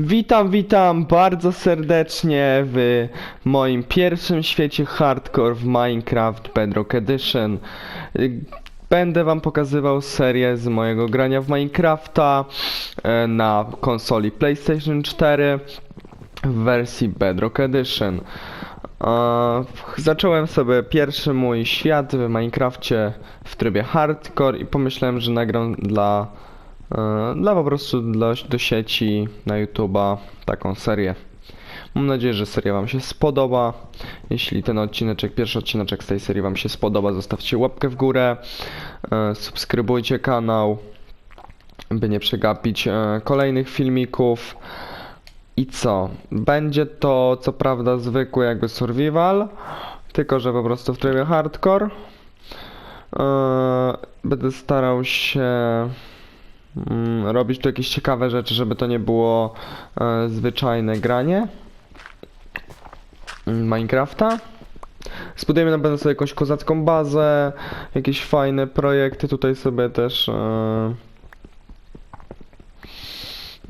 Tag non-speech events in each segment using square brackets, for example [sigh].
Witam, witam bardzo serdecznie w moim pierwszym świecie hardcore w Minecraft Bedrock Edition. Będę wam pokazywał serię z mojego grania w Minecrafta e, na konsoli PlayStation 4 w wersji Bedrock Edition. E, Zacząłem sobie pierwszy mój świat w Minecrafcie w trybie hardcore i pomyślałem, że nagram dla dla po prostu dla, do sieci na YouTube'a taką serię. Mam nadzieję, że seria Wam się spodoba. Jeśli ten odcineczek, pierwszy odcineczek z tej serii Wam się spodoba, zostawcie łapkę w górę, e, subskrybujcie kanał, by nie przegapić e, kolejnych filmików. I co? Będzie to co prawda zwykły jakby survival, tylko że po prostu w trybie hardcore. E, Będę starał się robić tu jakieś ciekawe rzeczy, żeby to nie było e, zwyczajne granie mm, Minecrafta. Zbudujemy na pewno sobie jakąś kozacką bazę, jakieś fajne projekty tutaj sobie też e,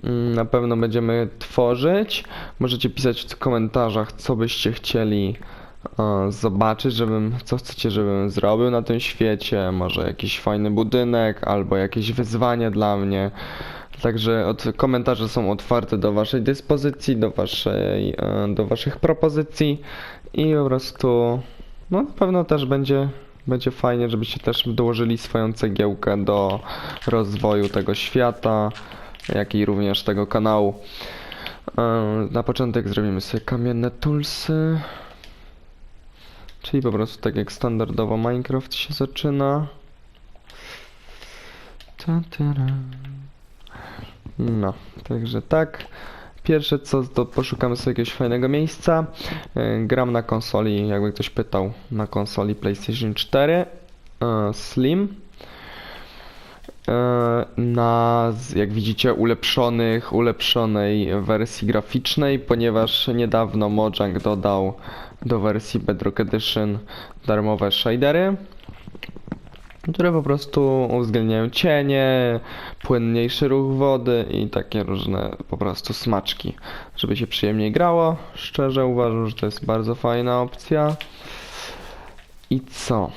mm, na pewno będziemy tworzyć. Możecie pisać w komentarzach, co byście chcieli zobaczyć, żebym, co chcecie, żebym zrobił na tym świecie, może jakiś fajny budynek, albo jakieś wyzwanie dla mnie. Także od, komentarze są otwarte do waszej dyspozycji, do waszej, e, do waszych propozycji i po prostu, no na pewno też będzie, będzie fajnie, żebyście też dołożyli swoją cegiełkę do rozwoju tego świata, jak i również tego kanału. E, Na początek zrobimy sobie kamienne toolsy. Czyli po prostu tak jak standardowo Minecraft się zaczyna. No, także tak. Pierwsze co, to poszukamy sobie jakiegoś fajnego miejsca. E, Gram na konsoli, jakby ktoś pytał, na konsoli PlayStation 4 e, Slim. E, Na, jak widzicie, ulepszonych, ulepszonej wersji graficznej, ponieważ niedawno Mojang dodał do wersji Bedrock Edition darmowe shadery, które po prostu uwzględniają cienie, płynniejszy ruch wody i takie różne po prostu smaczki, żeby się przyjemniej grało. Szczerze uważam, że to jest bardzo fajna opcja. I co?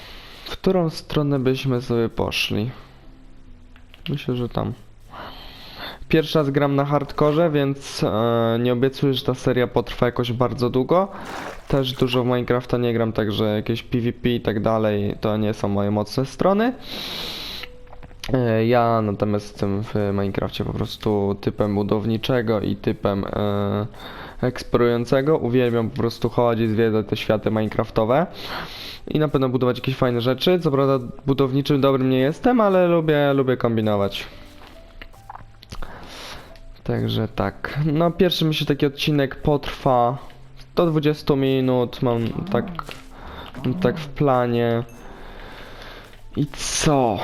W którą stronę byśmy sobie poszli? Myślę, że tam. Pierwszy raz gram na hardkorze, więc e, nie obiecuję, że ta seria potrwa jakoś bardzo długo. Też dużo w Minecrafta nie gram, także jakieś PvP i tak dalej to nie są moje mocne strony. E, Ja natomiast jestem w Minecrafcie po prostu typem budowniczego i typem e, eksplorującego. Uwielbiam po prostu chodzić, zwiedzać te światy Minecraftowe i na pewno budować jakieś fajne rzeczy. Co prawda budowniczym dobrym nie jestem, ale lubię, lubię kombinować. Także tak. No pierwszy myślę taki odcinek potrwa do 20 minut. Mam tak, mam tak w planie. I co?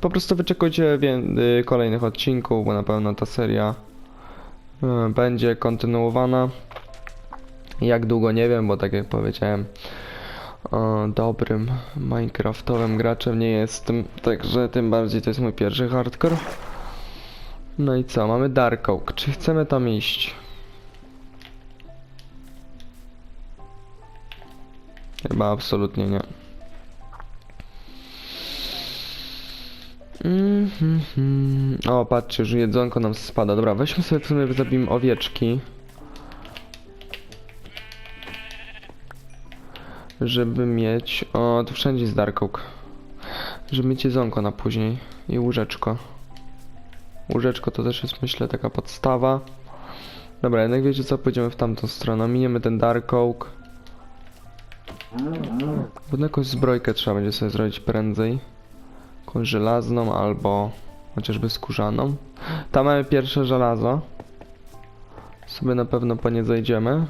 Po prostu wyczekujcie y, kolejnych odcinków, bo na pewno ta seria y, będzie kontynuowana. Jak długo nie wiem, bo tak jak powiedziałem, dobrym Minecraftowym graczem nie jestem, także tym bardziej to jest mój pierwszy hardcore. No i co, mamy Dark Oak. Czy chcemy tam iść? Chyba absolutnie nie. Mhm. O, patrzcie, już jedzonko nam spada. Dobra, weźmy sobie w sumie, zabijmy owieczki. Żeby mieć... O, tu wszędzie jest Dark Oak. Żeby mieć jedzonko na później. I łóżeczko. Łóżeczko to też jest myślę taka podstawa. Dobra, jednak wiecie co, pójdziemy w tamtą stronę. Miniemy ten Dark Oak. Bo jakąś zbrojkę trzeba będzie sobie zrobić prędzej. Jakąś żelazną albo chociażby skórzaną. Tam mamy pierwsze żelazo. Sobie na pewno po nie zejdziemy.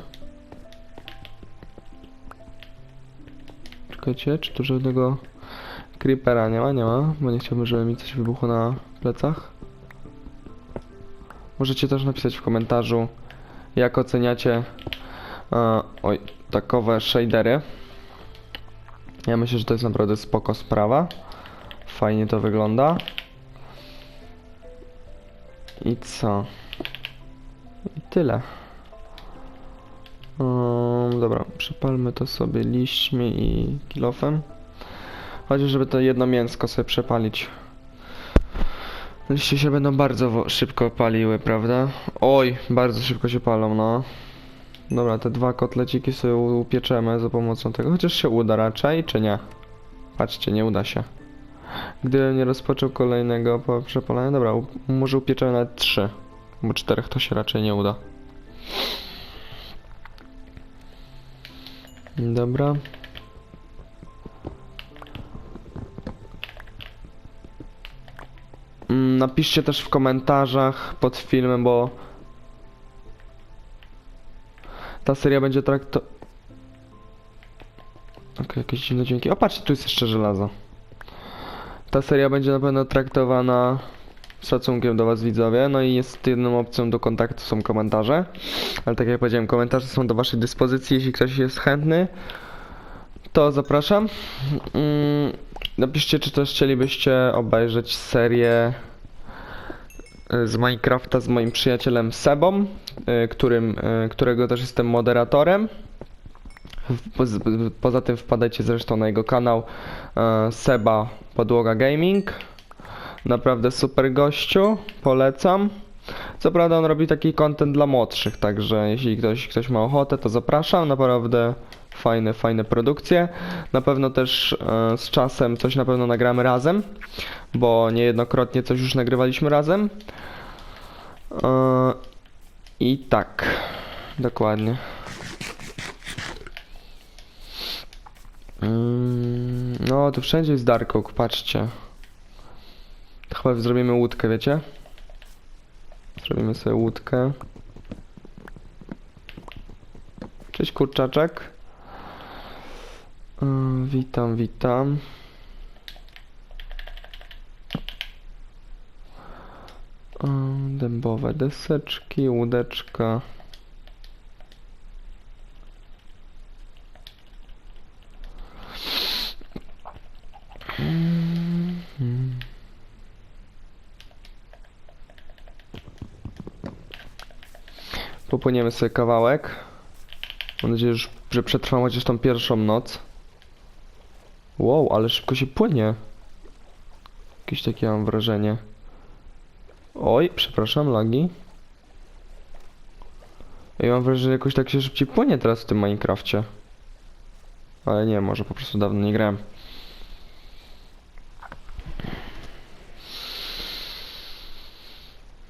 Czekajcie, czy tu żadnego creepera nie ma? Nie ma, bo nie chciałbym, żeby mi coś wybuchło na plecach. Możecie też napisać w komentarzu, jak oceniacie e, oj, takowe shadery. Ja myślę, że to jest naprawdę spoko sprawa. Fajnie to wygląda. I co? I tyle. Um, dobra, przypalmy to sobie liśćmi i kilofem. Chociaż żeby to jedno mięsko sobie przepalić. Liście się będą bardzo szybko paliły, prawda? Oj, bardzo szybko się palą, no. Dobra, te dwa kotleciki sobie upieczemy za pomocą tego, chociaż się uda raczej, czy nie? Patrzcie, nie uda się. Gdybym nie rozpoczął kolejnego przepalania, dobra, może upieczemy nawet trzy, bo czterech to się raczej nie uda. Dobra. Napiszcie też w komentarzach pod filmem, bo ta seria będzie trakto... Okej, jakieś dziwne dźwięki. O, patrzcie, tu jest jeszcze żelazo. Ta seria będzie na pewno traktowana szacunkiem do was widzowie, no i jest jedną opcją do kontaktu są komentarze. Ale tak jak powiedziałem, komentarze są do waszej dyspozycji, jeśli ktoś jest chętny, to zapraszam. Mm, napiszcie, czy też chcielibyście obejrzeć serię z Minecrafta z moim przyjacielem Sebą, y, którym, y, którego też jestem moderatorem. Poza tym wpadajcie zresztą na jego kanał e, Seba Podłoga Gaming. Naprawdę super gościu, polecam. Co prawda on robi taki content dla młodszych, także jeśli ktoś, ktoś ma ochotę, to zapraszam. Naprawdę fajne, fajne produkcje. Na pewno też e, z czasem coś na pewno nagramy razem, bo niejednokrotnie coś już nagrywaliśmy razem. E, I tak, dokładnie. Mm, No, tu wszędzie jest Dark Oak, patrzcie. Chyba zrobimy łódkę, wiecie? Zrobimy sobie łódkę. Cześć kurczaczek. Yy, witam, witam. Yy, dębowe deseczki, łódeczka. Popłyniemy sobie kawałek. Mam nadzieję, że przetrwam chociaż tą pierwszą noc. Wow, ale szybko się płynie. Jakieś takie mam wrażenie. Oj, przepraszam, lagi. Ja mam wrażenie, że jakoś tak się szybciej płynie teraz w tym Minecrafcie. Ale nie, może po prostu dawno nie grałem.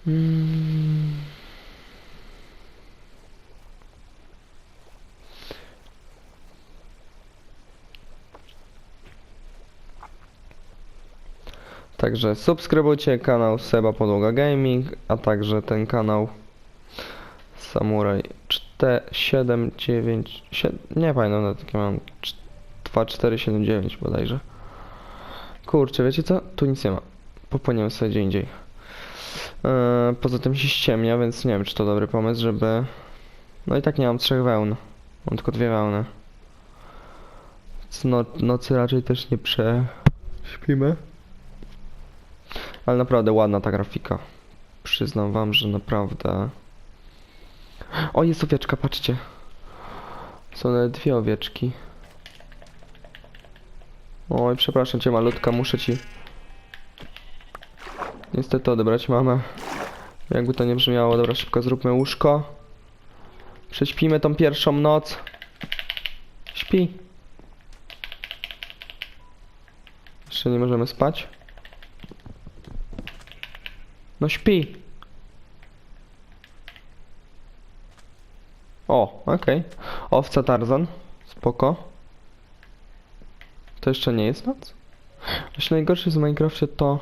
Mm. Także subskrybujcie kanał Seba Podłoga Gaming, a także ten kanał Samurai 479 nie pamiętam nawet jakie mam 2479 bodajże. Kurczę, wiecie co? Tu nic nie ma. Popłyniemy sobie gdzie indziej. Eee, poza tym się ściemnia, więc nie wiem czy to dobry pomysł, żeby... No i tak nie mam trzech wełn. Mam tylko dwie wełny. No, nocy raczej też nie prześpimy. Ale naprawdę ładna ta grafika. Przyznam wam, że naprawdę... O, jest owieczka, patrzcie. Są nawet dwie owieczki. Oj, przepraszam cię malutka, muszę ci... Niestety odebrać mamę. Jakby to nie brzmiało, dobra, szybko zróbmy łóżko. Prześpimy tą pierwszą noc. Śpi. Jeszcze nie możemy spać. No śpi. O, okej. Owca Tarzan. Spoko. To jeszcze nie jest noc? Właśnie najgorsze w Minecrafcie to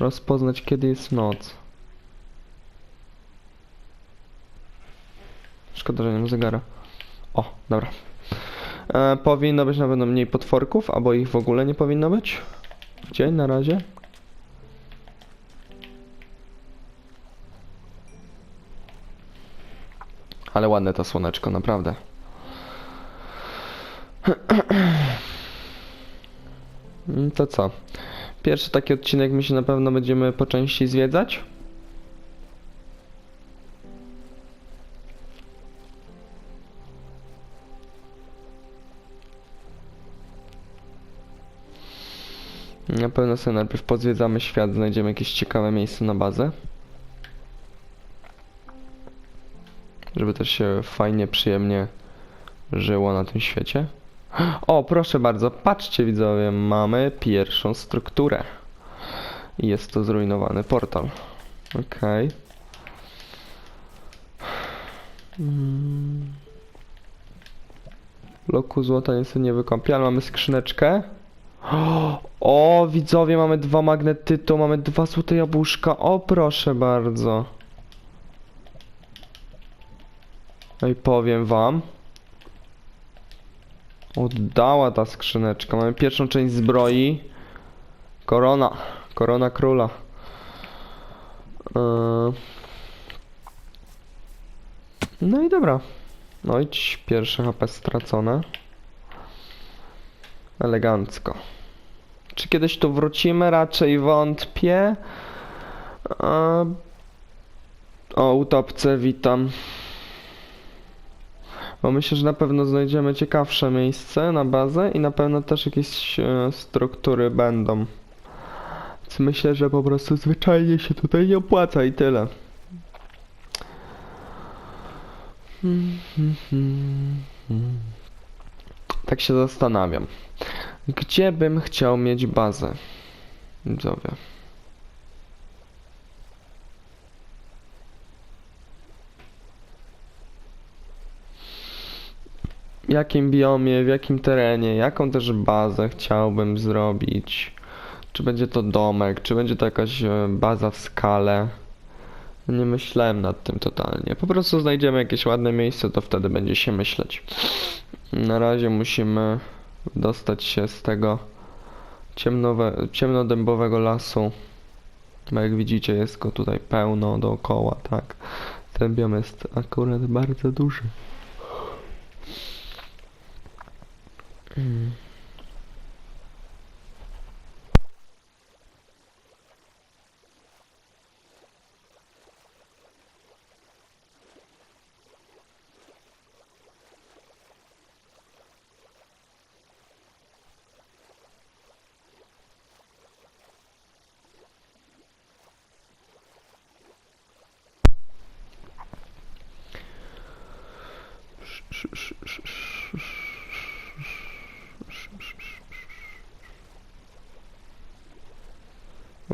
rozpoznać kiedy jest noc. Szkoda, że nie mam zegara. O, dobra. E, powinno być na pewno mniej potworków, albo ich w ogóle nie powinno być. Dzień na razie. Ale ładne to słoneczko, naprawdę. Mm, to co? Pierwszy taki odcinek my się na pewno będziemy po części zwiedzać. Na pewno sobie najpierw pozwiedzamy świat, znajdziemy jakieś ciekawe miejsce na bazę. Żeby też się fajnie, przyjemnie żyło na tym świecie. O, proszę bardzo, patrzcie widzowie, mamy pierwszą strukturę. Jest to zrujnowany portal. Okej. Mm. Bloku złota niestety nie wykąpię, ale mamy skrzyneczkę. O, widzowie, mamy dwa magnetytu, mamy dwa złote jabłuszka. O, proszę bardzo. No i powiem wam. Oddała ta skrzyneczka. Mamy pierwszą część zbroi. Korona. Korona króla. Eee. No i dobra. No i pierwsze HP stracone. Elegancko. Czy kiedyś tu wrócimy? Raczej wątpię. Eee. O, utopce, witam. Bo myślę, że na pewno znajdziemy ciekawsze miejsce na bazę i na pewno też jakieś e, struktury będą. Więc myślę, że po prostu zwyczajnie się tutaj nie opłaca i tyle. Tak się zastanawiam. Gdzie bym chciał mieć bazę? Widzowie. Jakim biomie, w jakim terenie, jaką też bazę chciałbym zrobić. Czy będzie to domek, czy będzie to jakaś e, baza w skale. Nie myślałem nad tym totalnie. Po prostu znajdziemy jakieś ładne miejsce, to wtedy będzie się myśleć. Na razie musimy dostać się z tego ciemnowe, ciemnodębowego lasu. Bo jak widzicie jest go tutaj pełno dookoła, tak. Ten biom jest akurat bardzo duży. Mm.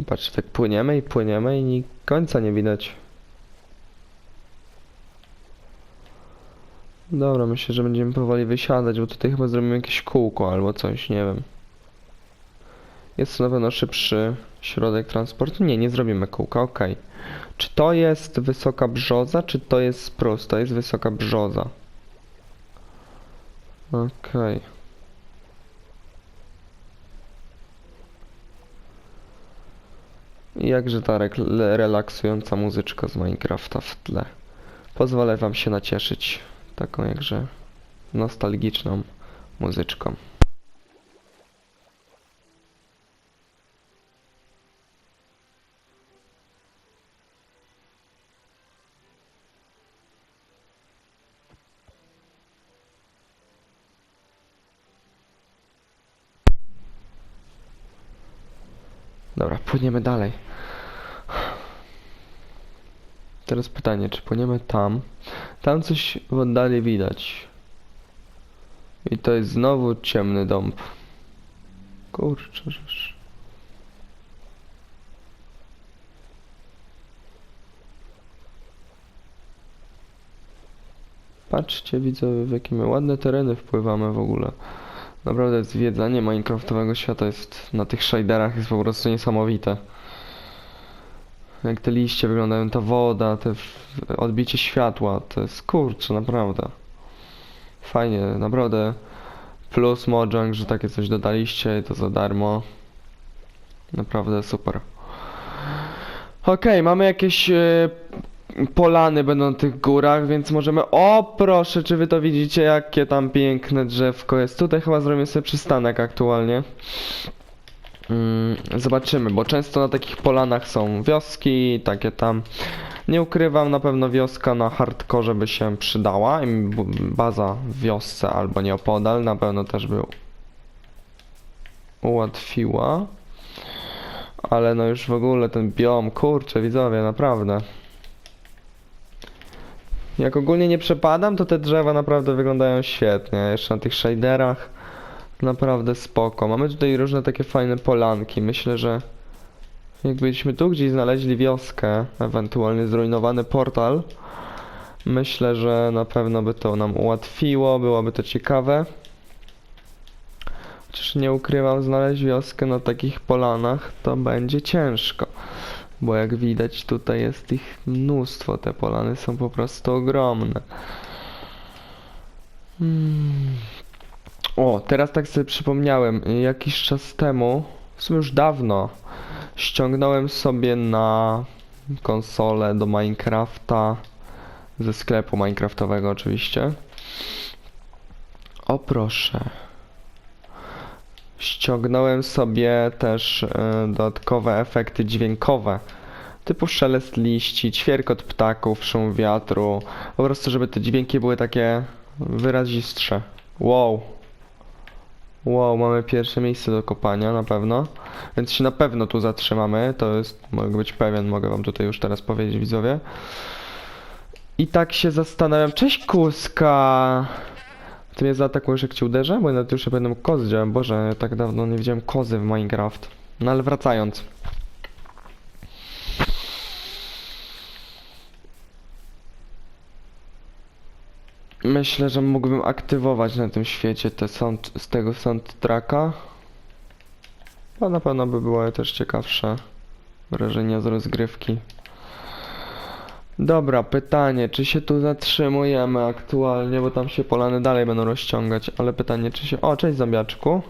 Patrz, tak płyniemy i płyniemy i końca nie widać. Dobra, myślę, że będziemy powoli wysiadać, bo tutaj chyba zrobimy jakieś kółko albo coś, nie wiem. Jest to na pewno szybszy środek transportu. Nie, nie zrobimy kółka, okej. Czy to jest wysoka brzoza, czy to jest prosta? Jest wysoka brzoza. Okej. I Jakże ta relaksująca muzyczka z Minecrafta w tle. Pozwolę wam się nacieszyć taką jakże nostalgiczną muzyczką. Dobra, płyniemy dalej. Teraz pytanie, czy płyniemy tam? Tam coś w oddali widać. I to jest znowu ciemny dąb. Kurczę, żeż. Patrzcie, widzę w jakie ładne tereny wpływamy w ogóle. Naprawdę zwiedzanie minecraftowego świata jest na tych shaderach jest po prostu niesamowite. Jak te liście wyglądają, ta woda, te odbicie światła, to jest kurczę, naprawdę. Fajnie, naprawdę. Plus Mojang, że takie coś dodaliście i to za darmo. Naprawdę super. Okej, mamy jakieś e, polany będą na tych górach, więc możemy... O, proszę, czy wy to widzicie, jakie tam piękne drzewko jest. Tutaj chyba zrobimy sobie przystanek aktualnie. Mm, zobaczymy, bo często na takich polanach są wioski, takie tam. Nie ukrywam, na pewno wioska na hardkorze by się przydała. i Baza w wiosce albo nieopodal na pewno też by ułatwiła. Ale no już w ogóle ten biom, kurczę widzowie, naprawdę. Jak ogólnie nie przepadam, to te drzewa naprawdę wyglądają świetnie. Jeszcze na tych shaderach naprawdę spoko. Mamy tutaj różne takie fajne polanki. Myślę, że jakbyśmy tu gdzieś znaleźli wioskę, ewentualnie zrujnowany portal, myślę, że na pewno by to nam ułatwiło, byłoby to ciekawe. Chociaż nie ukrywam, znaleźć wioskę na takich polanach to będzie ciężko. Bo jak widać tutaj jest ich mnóstwo, te polany są po prostu ogromne. Hmm. O, teraz tak sobie przypomniałem, jakiś czas temu, w sumie już dawno, ściągnąłem sobie na konsolę do Minecrafta, ze sklepu Minecraftowego oczywiście. O proszę. Ściągnąłem sobie też e, dodatkowe efekty dźwiękowe, typu szelest liści, ćwierkot ptaków, szum wiatru, po prostu żeby te dźwięki były takie wyrazistsze. Wow. Wow, mamy pierwsze miejsce do kopania na pewno, więc się na pewno tu zatrzymamy, to jest, mogę być pewien, mogę wam tutaj już teraz powiedzieć widzowie. I tak się zastanawiam, cześć Kuska! Ty mnie zaatakujesz jak cię uderzę? Bo nawet już nie będę kozy widziałem. Boże, tak dawno nie widziałem kozy w Minecraft. No ale wracając. Myślę, że mógłbym aktywować na tym świecie te sound, z tego soundtracka. To na pewno by było też ciekawsze wrażenia z rozgrywki. Dobra, pytanie, czy się tu zatrzymujemy aktualnie, bo tam się polany dalej będą rozciągać, ale pytanie, czy się... O, cześć zombiaczku.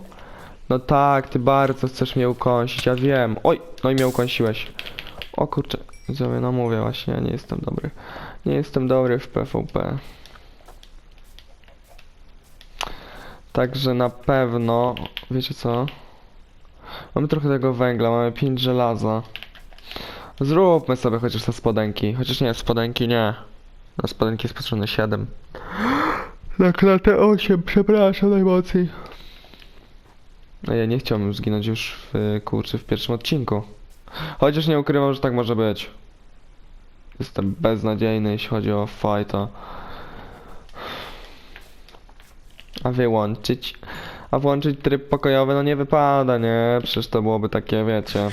No tak, ty bardzo chcesz mnie ukąsić, ja wiem. Oj, no i mnie ukąsiłeś. O kurczę, widzowie, no mówię właśnie, ja nie jestem dobry. Nie jestem dobry w PvP. Także na pewno, wiecie co? Mamy trochę tego węgla, mamy 5 żelaza. Zróbmy sobie chociaż te spodenki. Chociaż nie, spodenki nie. Na spodenki jest potrzebne 7. [gasps] Na klatę 8, przepraszam najmocniej. No ja nie chciałbym zginąć już w kurczy w pierwszym odcinku. Chociaż nie ukrywam, że tak może być. Jestem beznadziejny, jeśli chodzi o fighta. A wyłączyć. A włączyć tryb pokojowy, no nie wypada, nie? Przecież to byłoby takie, wiecie.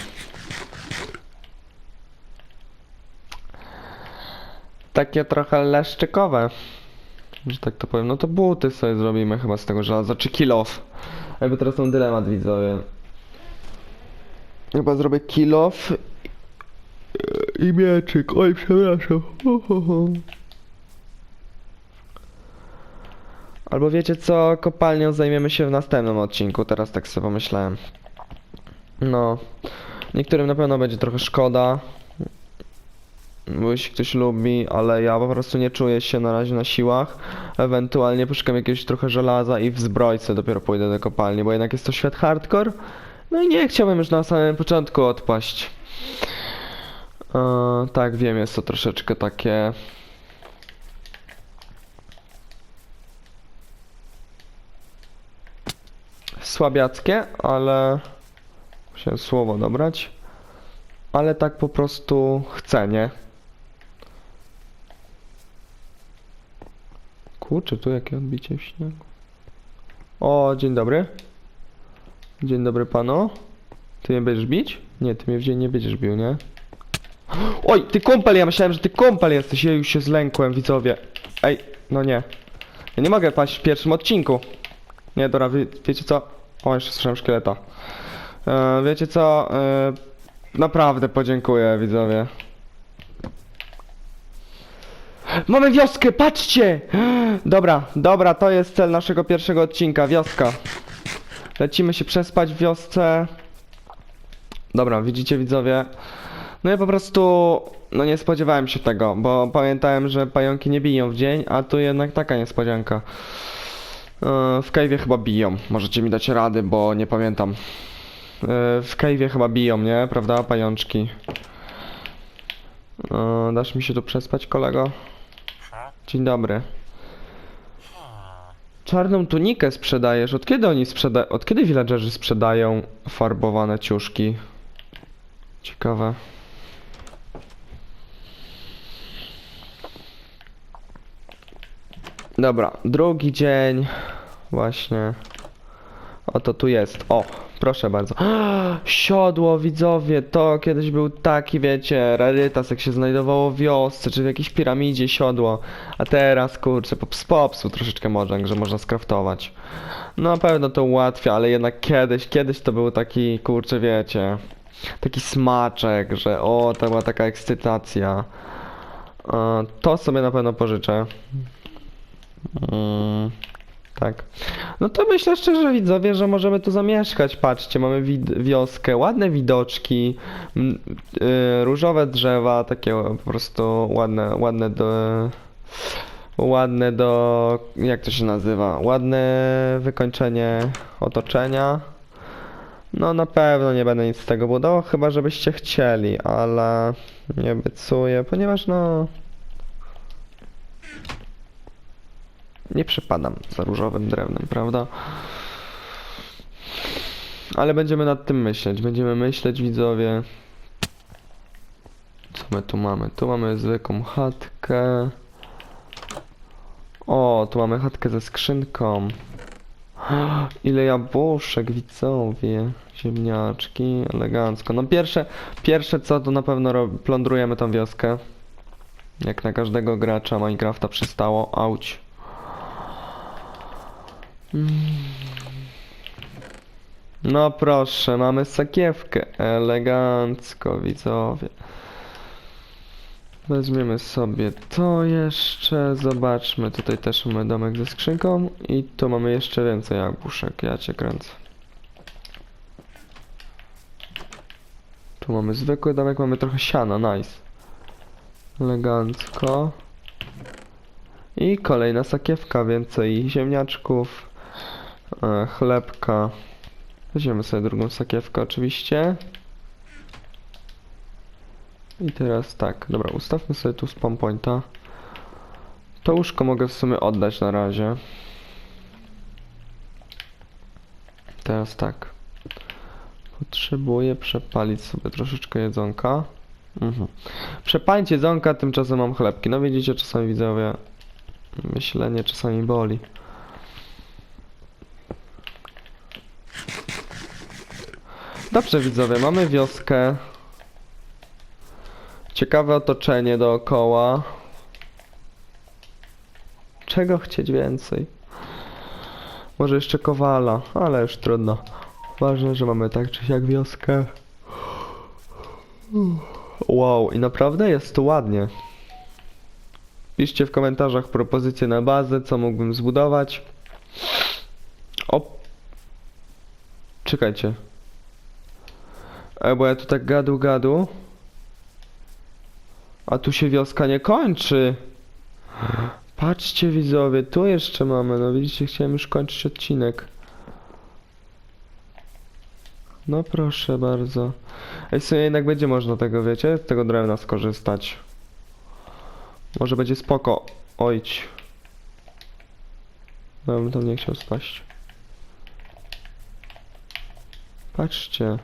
takie trochę leszczykowe. Że tak to powiem. No to buty sobie zrobimy chyba z tego żelaza, czy kill off. Jakby teraz mam dylemat widzowie. Chyba zrobię kill off i mieczyk. Oj, przepraszam. Ho, ho, ho. Albo wiecie co, kopalnią zajmiemy się w następnym odcinku, teraz tak sobie pomyślałem. No, niektórym na pewno będzie trochę szkoda, bo jeśli ktoś lubi, ale ja po prostu nie czuję się na razie na siłach. Ewentualnie poszukam jakiegoś trochę żelaza i w zbrojce dopiero pójdę do kopalni, bo jednak jest to świat hardcore. No i nie chciałbym już na samym początku odpaść. E, tak, wiem, jest to troszeczkę takie... Słabiackie, ale... Musiałem słowo dobrać. Ale tak po prostu chcę, nie? Kurczę, tu jakie odbicie w śniegu. O, dzień dobry. Dzień dobry panu. Ty mnie będziesz bić? Nie, ty mnie wziął nie będziesz bił, nie? Oj, ty kumpel, ja myślałem, że ty kumpel jesteś. Ja już się zlękłem, widzowie. Ej, no nie. Ja nie mogę paść w pierwszym odcinku. Nie, dobra, wie, wiecie co? O, jeszcze słyszałem szkieleta. E, wiecie co? E, naprawdę podziękuję, widzowie. Mamy wioskę, patrzcie! Dobra, dobra, to jest cel naszego pierwszego odcinka, wioska. Lecimy się przespać w wiosce. Dobra, widzicie widzowie? No ja po prostu, no nie spodziewałem się tego, bo pamiętałem, że pająki nie biją w dzień, a tu jednak taka niespodzianka. Yy, W cave'ie chyba biją, możecie mi dać rady, bo nie pamiętam. Yy, W cave'ie chyba biją, nie? Prawda, pajączki? Yy, Dasz mi się tu przespać, kolego? Dzień dobry. Czarną tunikę sprzedajesz. Od kiedy oni sprzedają? Od kiedy villagerzy sprzedają farbowane ciuszki? Ciekawe. Dobra, drugi dzień. Właśnie. Oto tu jest. O, proszę bardzo. [gasps] Siodło, widzowie, to kiedyś był taki, wiecie, rarytas, jak się znajdowało w wiosce, czy w jakiejś piramidzie siodło. A teraz, kurczę, pops, popsuł troszeczkę może, że można skraftować. No na pewno to ułatwia, ale jednak kiedyś, kiedyś to był taki, kurczę, wiecie, taki smaczek, że o, to była taka ekscytacja. E, To sobie na pewno pożyczę. Mm, tak. No to myślę szczerze, widzowie, że możemy tu zamieszkać. Patrzcie, mamy wioskę, ładne widoczki, y, różowe drzewa, takie po prostu ładne, ładne do... Ładne do... jak to się nazywa? Ładne wykończenie otoczenia. No na pewno nie będę nic z tego budował, chyba żebyście chcieli, ale nie obiecuję, ponieważ no... Nie przepadam za różowym drewnem, prawda? Ale będziemy nad tym myśleć. Będziemy myśleć, widzowie. Co my tu mamy? Tu mamy zwykłą chatkę. O, tu mamy chatkę ze skrzynką. [gasps] Ile jabłuszek, widzowie. Ziemniaczki, elegancko. No pierwsze, pierwsze co, to na pewno plądrujemy tą wioskę. Jak na każdego gracza Minecrafta przystało. Auć. No proszę, mamy sakiewkę. Elegancko, widzowie. Weźmiemy sobie to jeszcze. Zobaczmy, tutaj też mamy domek ze skrzynką. I tu mamy jeszcze więcej jabłuszek. Ja cię kręcę. Tu mamy zwykły domek, mamy trochę siana, nice. Elegancko. I kolejna sakiewka, więcej ziemniaczków, chlebka. Weźmiemy sobie drugą sakiewkę oczywiście. I teraz tak, dobra, ustawmy sobie tu spawn pointa. To łóżko mogę w sumie oddać na razie. Teraz tak. Potrzebuję przepalić sobie troszeczkę jedzonka. Mhm. Przepalić jedzonka, tymczasem mam chlebki. No widzicie, czasami widzowie, myślenie czasami boli. Dobrze widzowie, mamy wioskę. Ciekawe otoczenie dookoła. Czego chcieć więcej? Może jeszcze kowala, ale już trudno. Ważne, że mamy tak czy siak wioskę. Wow, i naprawdę jest tu ładnie. Piszcie w komentarzach propozycje na bazę, co mógłbym zbudować. O. Czekajcie. E, bo ja tu tak gadu gadu. A tu się wioska nie kończy. Patrzcie widzowie, tu jeszcze mamy. No widzicie, chciałem już kończyć odcinek. No proszę bardzo. Ej, w jednak będzie można tego, wiecie, z tego drewna skorzystać. Może będzie spoko. Ojć. No bym tam nie chciał spaść. Patrzcie.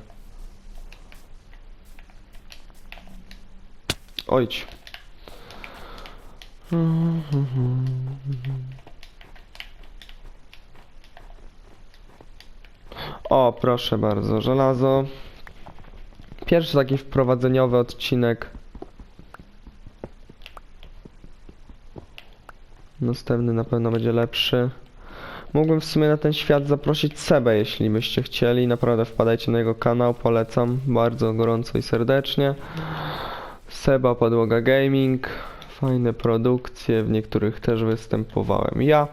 Ojć. O, proszę bardzo, żelazo. Pierwszy taki wprowadzeniowy odcinek. Następny na pewno będzie lepszy. Mógłbym w sumie na ten świat zaprosić Sebę, jeśli byście chcieli. Naprawdę wpadajcie na jego kanał, polecam bardzo gorąco i serdecznie. Seba Podłoga Gaming. Fajne produkcje, w niektórych też występowałem ja.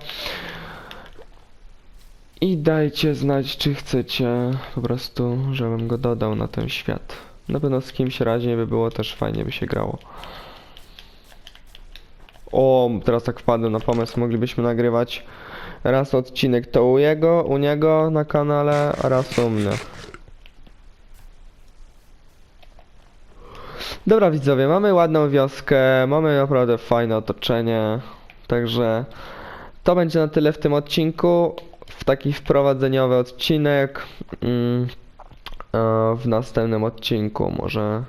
I dajcie znać, czy chcecie po prostu, żebym go dodał na ten świat. Na pewno z kimś raźniej by było, też fajnie by się grało. O, teraz tak wpadłem na pomysł, moglibyśmy nagrywać raz odcinek to u jego, u niego na kanale, a raz u mnie. Dobra widzowie, mamy ładną wioskę, mamy naprawdę fajne otoczenie, także to będzie na tyle w tym odcinku. W taki wprowadzeniowy odcinek. Mm, w następnym odcinku. Może.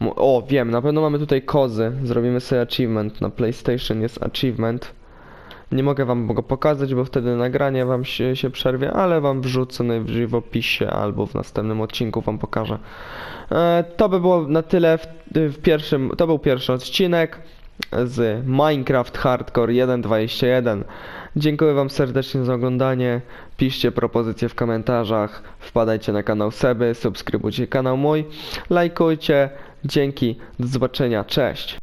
mo- O, wiem, na pewno mamy tutaj kozy. Zrobimy sobie achievement. Na PlayStation jest achievement. Nie mogę wam go pokazać, bo wtedy nagranie wam się, się przerwie, ale wam wrzucę najwyżej w opisie albo w następnym odcinku wam pokażę. E, to by było na tyle w, w pierwszym, to był pierwszy odcinek z Minecraft Hardcore 1.21. Dziękuję wam serdecznie za oglądanie. Piszcie propozycje w komentarzach, wpadajcie na kanał Seby, subskrybujcie kanał mój, lajkujcie. Dzięki, do zobaczenia, cześć.